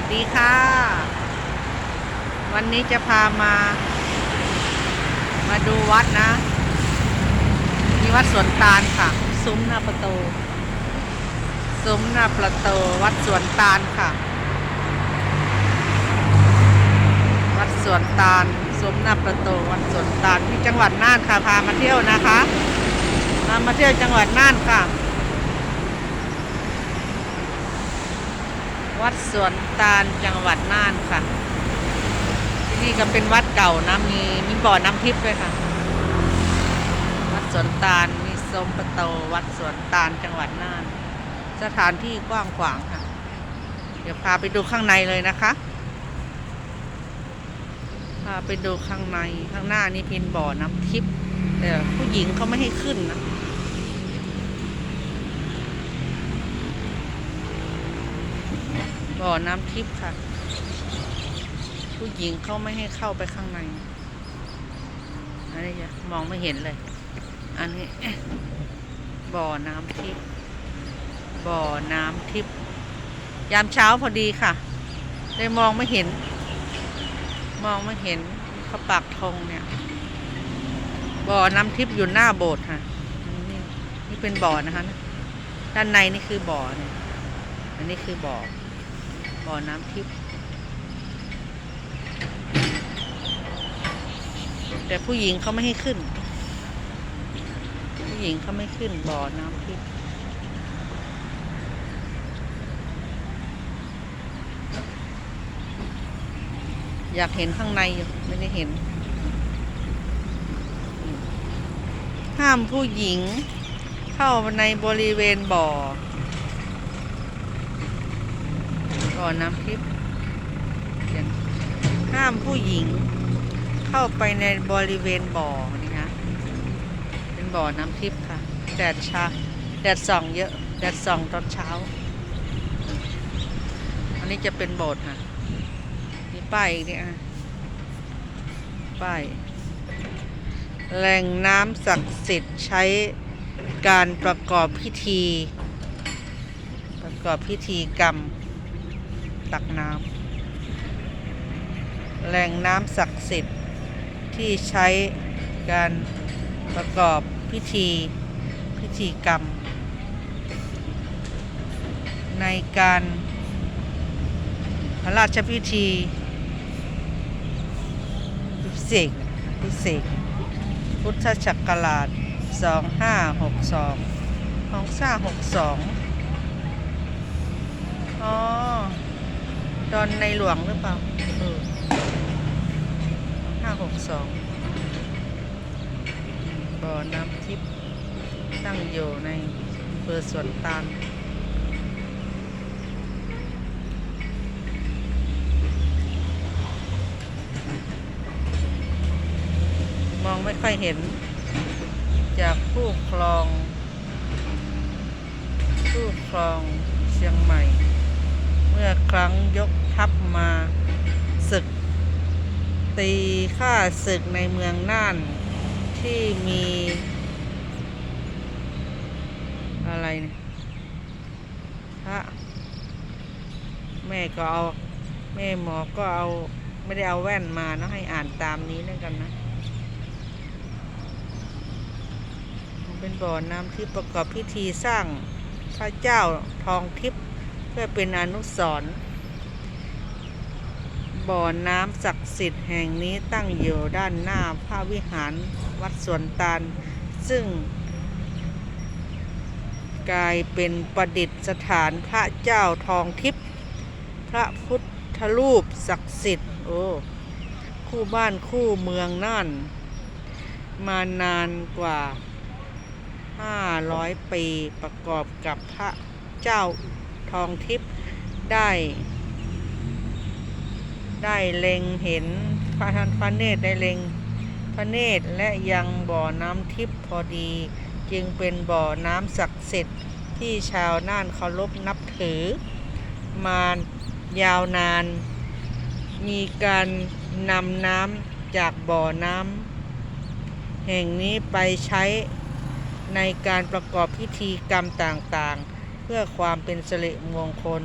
วัสดีค่ะ วันนี้จะพามา มาดูวัดนะมีวัดสวนตาลค่ะ ซุ้มหน้าประตู ซุ้มหน้าประตูวัดสวนตาลค่ะ วัดสวนตาลซุ้มหน้าประตูวัดสวนตาลที่จังหวัดน่านค่ะพามาเที่ยวนะคะพามาเที่ยวจังหวัดน่านค่ะ วัดสวนตาลจังหวัดน่านค่ะ ที่นี่ก็เป็นวัดเก่านะมีมีบ่อน้ำทิพย์ด้วยค่ะ วัดสวนตาลมีสมประตูวัดสวนตาลจังหวัดน่าน สถานที่กว้างขวางค่ะ เดี๋ยวพาไปดูข้างในเลยนะคะพาไปดูข้างในข้างหน้านี่เป็นบ่อน้ำทิพย์แต่ผู้หญิงเขาไม่ให้ขึ้นนะ บ่อน้ำทิพย์ค่ะ ผู้หญิงเขาไม่ให้เข้าไปข้างในอันนี้จะมองไม่เห็นเลย อันนี้ บ่อน้ำทิพย์บ่อน้ำทิพย์ยามเช้าพอดีค่ะเลยมองไม่เห็น มองไม่เห็นเขาปากธงเนี่ย บ่อน้ำทิพย์อยู่หน้าโบสถ์ค่ะนี่นี่เป็นบ่อนะคะ ด้านในนี่คือบ่อเนี่ยอันนี้คือบ่อ บ่อน้ำทิพย์แต่ผู้หญิงเขาไม่ให้ขึ้น ผู้หญิงเขาไม่ขึ้นบ่อน้ำทิพย์อยากเห็นข้างในอยู่ไม่ได้เห็น ห้ามผู้หญิงเข้าในบริเวณบ่อ บ่อน้ำทิพย์ห้ามผู้หญิงเข้าไปในบริเวณบ่อนี่นะเป็นบ่อน้ำทิพย์ค่ะ แดดชาแดดส่องเยอะแดดส่องตอนเช้า อันนี้จะเป็นโบสถ์ค่ะมีป้ายอีกเนี่ยอะป้ายแหล่งน้ำศักดิ์สิทธิ์ใช้การประกอบพิธี ประกอบพิธีกรรม ตักน้ำแหล่งน้ำศักดิ์สิทธิ์ที่ใช้การประกอบพิธีพิธีกรรม ในการพระราชพิธีพิเศษพิเศษพุทธศักราช 2562 2562 อ๋อ ตอนในหลวงหรือเปล่าห้าหกสองบ่อน้ำทิพย์ตั้งอยู่ในอำเภอสวนตาลมองไม่ค่อยเห็น จากผู้ครองผู้ครองเชียงใหม่ มื่อครั้งยกทัพมาศึก ตีข้าศึกในเมืองน่านที่มี อะไรเนี่ยพระแม่ก็เอาแม่หมอก็เอาไม่ได้เอาแว่นมาเนาะให้อ่านตามนี้แล้วกันนะ เป็นบ่อน้ำที่ประกอบพิธีสร้างพระเจ้าทองทิพย์ เพื่อเป็นอนุสรณ์บ่อน้ำศักดิ์สิทธิ์แห่งนี้ตั้งอยู่ด้านหน้าพระวิหารวัดสวนตาล ซึ่ง กลายเป็นประดิษฐานพระเจ้าทองทิพย์พระพุทธรูปศักดิ์สิทธิ์โอ้คู่บ้านคู่เมืองน่าน มานานกว่า 500 ปีประกอบกับพระเจ้า ทองทิพย์ได้ ได้เล็งเห็นพระทันพระเนตรได้เล็งพระเนตรและยังบ่อน้ำทิพย์พอดี จึงเป็นบ่อน้ำศักดิ์สิทธิ์ที่ชาวน่านเคารพนับถือ มายาวนาน มีการนำน้ำจากบ่อน้ำแห่งนี้ไปใช้ในการประกอบพิธีกรรมต่างๆ พื่อความเป็นสิริมงคล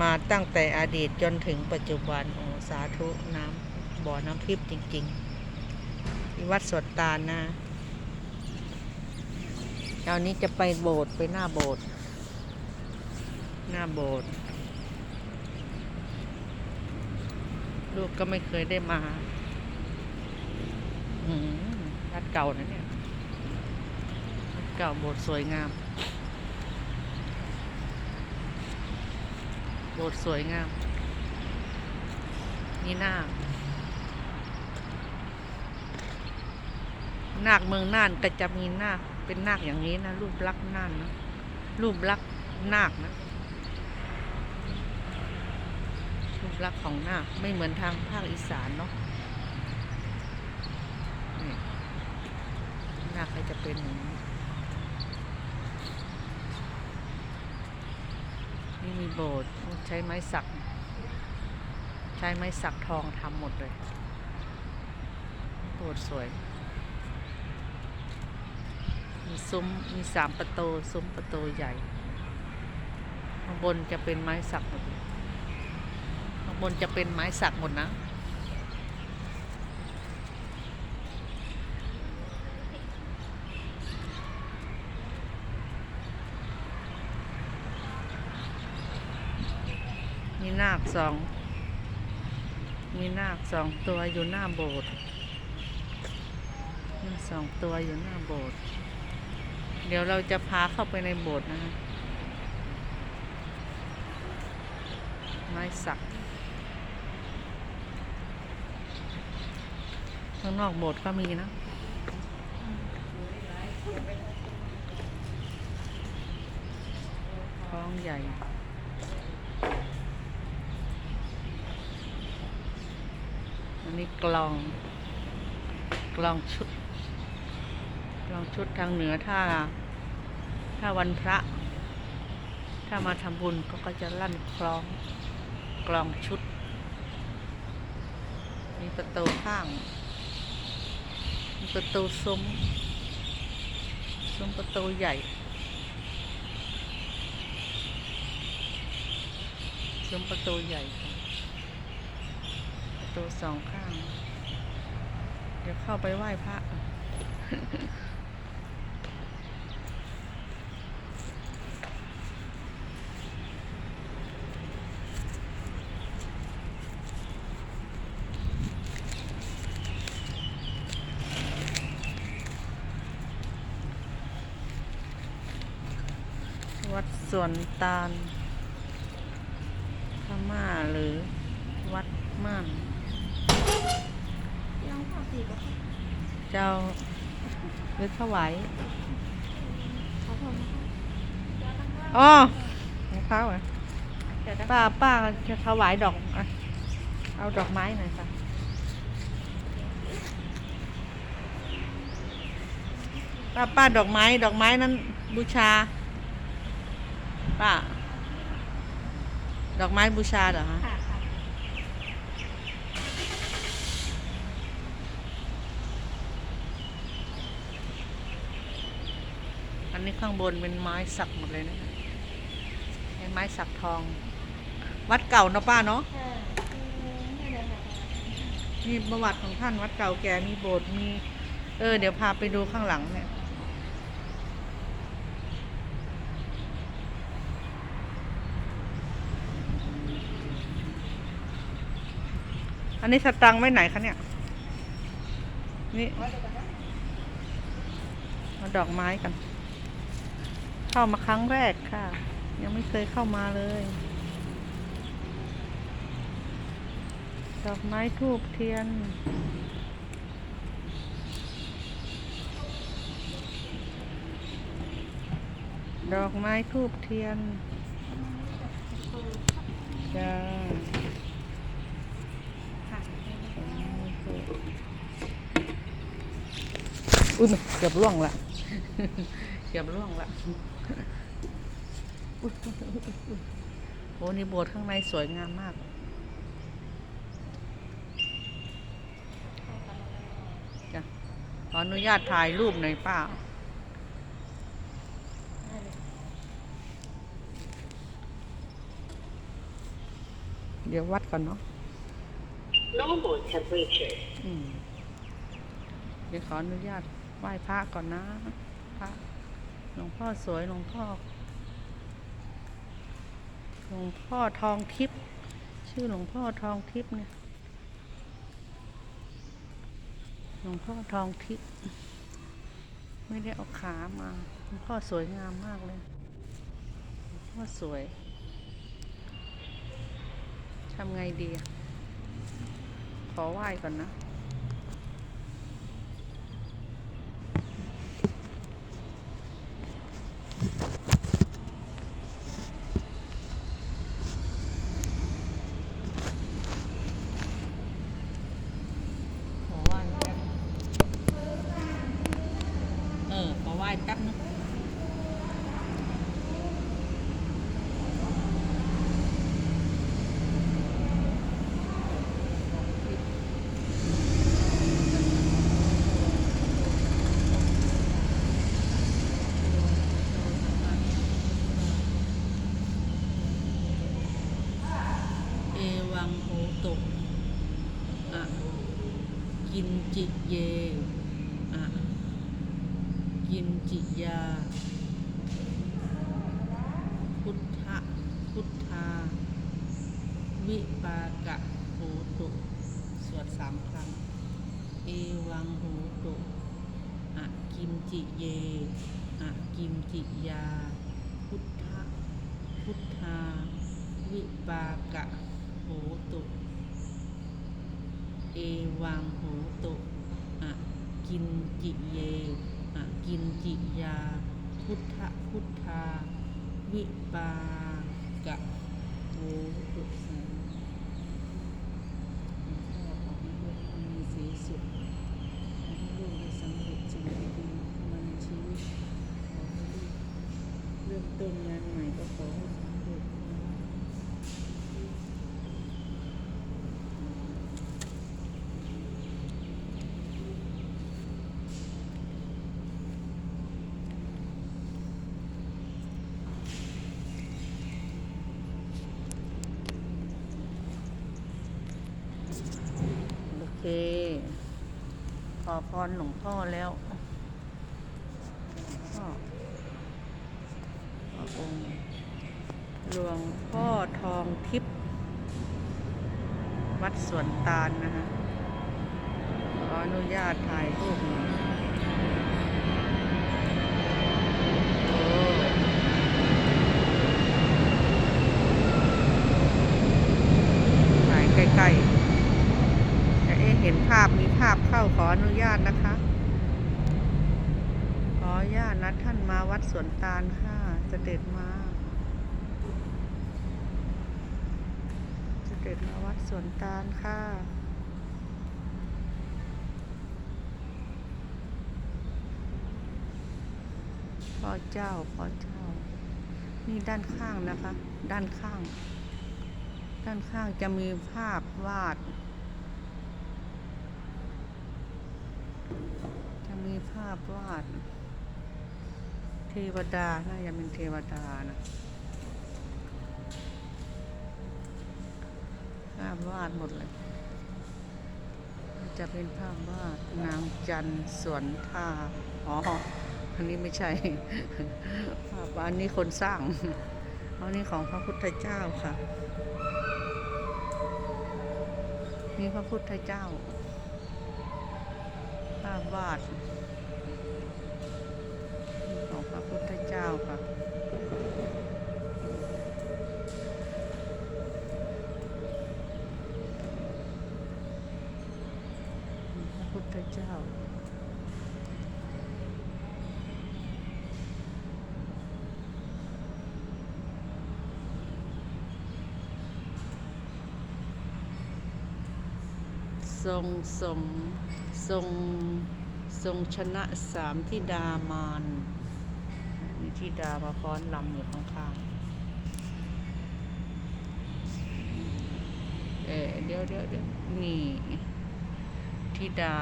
มาตั้งแต่อดีตจนถึงปัจจุบันโอ้สาธุน้ำบ่อน้ำทิพย์จริงๆที่วัดสวนตาลนะคราวนี้จะไปโบสถ์ไปหน้าโบสถ์หน้าโบสถ์ลูกก็ไม่เคยได้มาอืมวัดเก่านะเนี่ยวัดเก่าโบสถ์สวยงาม โบสถ์สวยงาม นี่นาคนาคเมืองน่านก็จะมีนาคเป็นนาคอย่างนี้นะรูปลักษณ์น่านนะรูปลักษณ์นาคนะรูปลักษณ์ของนาคไม่เหมือนทางภาคอีสานเนาะนี่นาคก็จะเป็นอย่างนี้ นี่ มีโบสถ์ใช้ไม้สัก ใช้ไม้สักทองทำหมดเลย โบสถ์สวย มีซุ้มมีสามประตู ซุ้มประตูใหญ่ข้างบนจะเป็นไม้สักหมดข้างบนจะเป็นไม้สักหมดนะ มีนาคสอง มีนาคสองตัวอยู่หน้าโบสถ์สองตัวอยู่หน้าโบสถ์เดี๋ยวเราจะพาเข้าไปในโบสถ์นะฮะไม้สัก ข้างนอกโบสถ์ก็มีนะท้องใหญ่ อั นนี้กลอง กลองชุด กลองชุดทางเหนือถ้า ถ้าวันพระ ถ้ามาทำบุญก็ก็จะลั่นคล้อง กลองชุด มีประตูข้าง มีประตูซุ้ม ซุ้มประตูใหญ่ซุ้มประตูใหญ่ ประตูสองข้าง เดี๋ยวเข้าไปไหว้พระวัดสวนตาลพม่าหรือวัดม่าน น้องขอสีก็ เจ้าหรือถวายเขาผมอ๋อของเขาอะเดี๋ยวนะป้าป้าจะถวายดอกอะเอาดอกไม้หน่อยค่ะป้าป้าดอกไม้ ดอกไม้นั้นบูชา ป้า ดอกไม้บูชาเหรอฮะ ค่ะค่ะ อันนี้ ข้างบนเป็นไม้สักหมดเลยนะไม้สักทอง วัดเก่าเนาะป้าเนาะนี่เลยค่ะมีประวัติของท่านวัดเก่าแก่มีโบสถ์มี เออ เดี๋ยวพาไปดูข้างหลังเนี่ยอันนี้สตังค์ไว้ไหนคะเนี่ย นี่ มาดอกไม้กัน เข้ามาครั้งแรกค่ะ ยังไม่เคยเข้ามาเลย ดอกไม้ทูบเทียน ดอกไม้ทูบเทียนจ้าค่ะอุ้ยเกือบล่วงละ เกือบล่วงละอุ๊ย โอ้นี่โบสถ์ข้างในสวยงามมาก จ้ะ ขออนุญาตถ่ายรูปหน่อยป้าไเดี๋ยววัดก่อนเนาะ normal temperature. อืมเดี๋ยวขออนุญาตไหว้พระก่อนนะพระ หลวงพ่อสวยหลวงพ่อ หลวงพ่อทองทิพย์ชื่อหลวงพ่อทองทิพย์เนี่ยหลวงพ่อทองทิพย์ไม่ได้เอาขามาหลวงพ่อสวยงามมากเลยหลวงพ่อสวยทำไงดี ขอไหว้ก่อนนะ ขอไหว้แป๊บเออ ขอไหว้แป๊บนึงเอวังโหตุอะกิน จิเยอะกินจิยา พุทธะพุทธา วิปากะโหตุสวดสามครั้ง เอวังโหตุอะกิมจิเยอะกิมจิยา พุทธะพุทธา วิปากะโหตุ เอวังโหตุ กินจิเยอกินจิยา พุทธพุทธา วิปากะโหตุสาธุขอให้ลูกมีสีสุขให้ลูกได้สำเร็จสิ่งดีๆเข้ามาในชีวิตขอให้ลูกเริ่มต้นงานใหม่ก็ขอให้สำเร็จ โอ เค ขอพรหลวงพ่อแล้วพ่อองค์หลวงพ่อทองทิพย์วัดสวนตาลนะคะขออนุญาตถ่ายรูปหน่อยโอ้ถ่ายใกล้ๆ แต่เอ๊ะเห็นภาพมีภาพ เข้าขออนุญาตนะคะ ขออนุญาตนะท่านมาวัดสวนตาลค่ะจะเด็จมาจะเด็จมาวัดสวนตาลค่ะพ่อเจ้าพ่อเจ้า นี่ด้านข้างนะคะ ด้านข้าง ด้านข้างจะมีภาพวาด จะมี ภาพวาด เทวดา น่าจะเป็นเทวดานะ ภาพวาดหมดเลย จะเป็นภาพวาดนางจันสวนท่า อ๋อ อันนี้ไม่ใช่ ภาพอันนี้คนสร้าง อันนี้ของพระพุทธเจ้าค่ะมีพระพุทธเจ้าภาพวาด ระพุทธเจ้าค่ะพระพุทธเจ้าทรงสมทรงทรงชนะสามทิดามาน มีทิดามาฟ้อนลำอยู่ข้างๆเออเดี๋ยวเดี๋ยวเดี๋ยวนี่ทิดา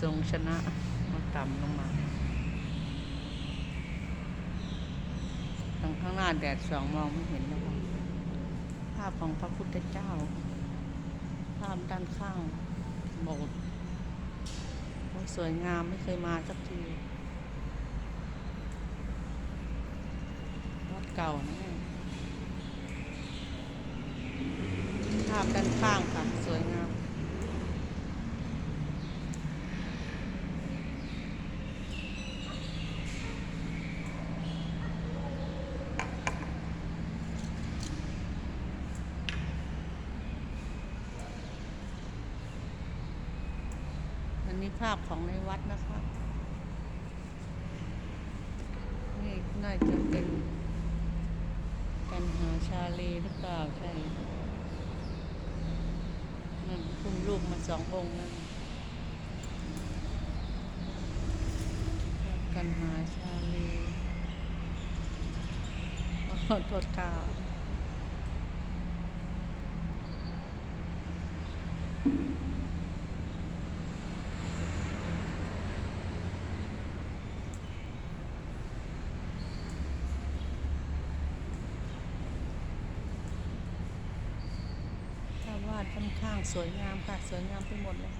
ทรงชนะมาต่ำลงมาทางข้างหน้าแดดสองมองไม่เห็นแล้วค่ะภาพของพระพุทธเจ้า ภาพด้านข้างโบสถ์สวยงามไม่เคยมาสักทีวัด เก่านะภาพด้านข้างค่ะ สวยงาม อันนี้ภาพของในวัดนะคะ นี่น่าจะเป็น กันหาชาลีหรือเปล่าใช่นั่นคุมลูกมาสององค์นั่นกันหาชาลีขอโทษค่ะภาดค่อนข้างสวยงามค่ะ สวยงามไปหมดเลย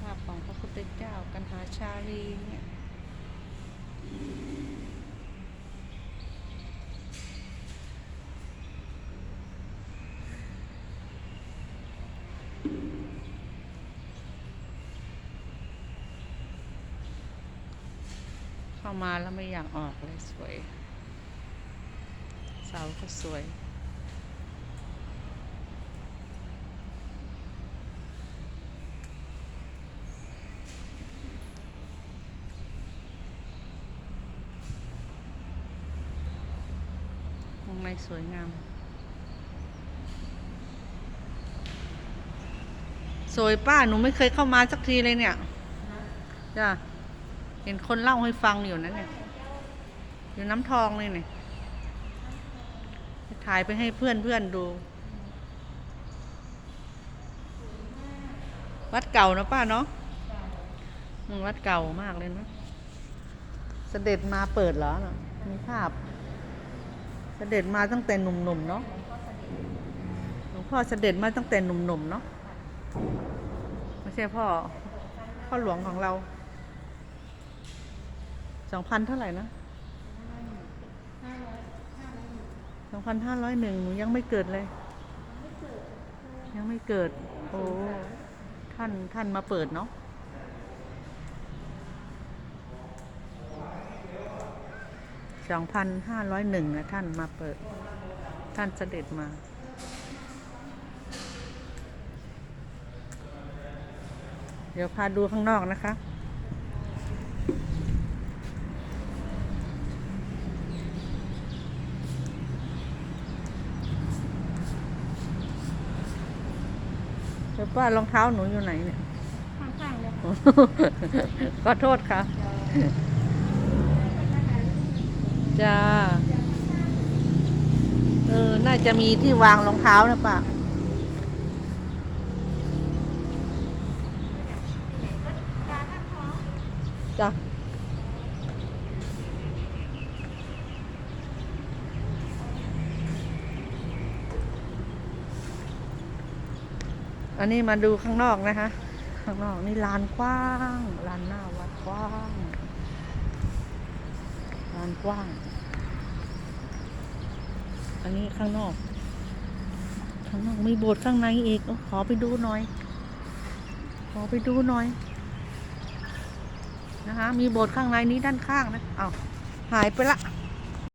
ภาพของพระพุทธเจ้ากันหาชาลีเนี่ยเข้ามาแล้วไม่อยากออกเลยสวย เสาก็สวย ข้างในสวยงามสวยป้าหนูไม่เคยเข้ามาสักทีเลยเนี่ยจ้ะเห็นคนเล่าให้ฟังอยู่นะเนี่ยอยู่น้ำทองเลยเนี่ยถ่ายไปให้เพื่อนเพื่อนๆดู วัดเก่านะป้าเนาะอืมวัดเก่ามากเลยนะ เสด็จมาเปิดเหรอน่ะมีภาพ เสด็จมาตั้งแต่หนุ่มๆเนาะหลวงพ่อเสด็จมาตั้งแต่หนุ่มๆเนาะไม่ใช่พ่อ พ่อหลวงของเราสองพันเท่าไหร่นะสองพันห้าร้อยหนึ่งหนูยังไม่เกิดเลย ยังไม่เกิด โอ้ ท่านท่านมาเปิดเนาะ สองพันห้าร้อยหนึ่งนะท่านมาเปิด ท่านเสด็จมาเดี๋ยวพาดูข้างนอกนะคะ เดี๋ยวป้ารองเท้าหนูอยู่ไหนเนี่ย ข้างๆเลยค่ะขอโทษค่ะ จ้า เออ น่าจะมีที่วางรองเท้านะป่ะจ้ะอันนี้มาดูข้างนอกนะคะ ข้างนอกนี่ลานกว้าง ลานหน้าวัดกว้าง ลานกว้าง อันนี้ข้างนอก ข้างนอกมีโบสถ์ข้างในอีกเอาขอไปดูหน่อย ขอไปดูหน่อย นะคะ มีโบสถ์ข้างในนี้ด้านข้างนะ เอาหายไปละ